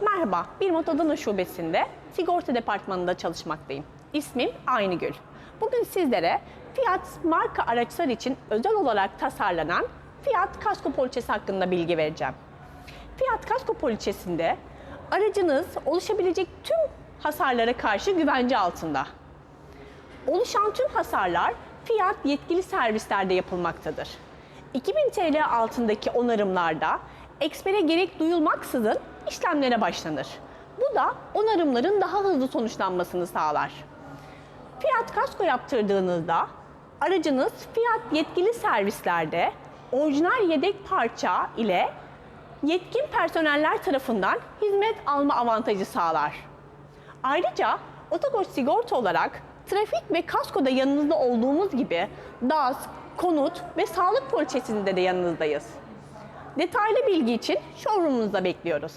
Merhaba, Bir Adana Şubesi'nde sigorta departmanında çalışmaktayım. İsmim Aynıgül. Bugün sizlere Fiat marka araçlar için özel olarak tasarlanan Fiat Kasko poliçesi hakkında bilgi vereceğim. Fiat Kasko poliçesinde aracınız oluşabilecek tüm hasarlara karşı güvence altında. Oluşan tüm hasarlar Fiat yetkili servislerde yapılmaktadır. 2000 TL altındaki onarımlarda ekspere gerek duyulmaksızın işlemlere başlanır. Bu da onarımların daha hızlı sonuçlanmasını sağlar. Fiat kasko yaptırdığınızda aracınız Fiat yetkili servislerde orijinal yedek parça ile yetkin personeller tarafından hizmet alma avantajı sağlar. Ayrıca Otokoç sigorta olarak trafik ve kaskoda yanınızda olduğumuz gibi DAS, konut ve sağlık poliçesinde de yanınızdayız. Detaylı bilgi için showroom'unuzda bekliyoruz.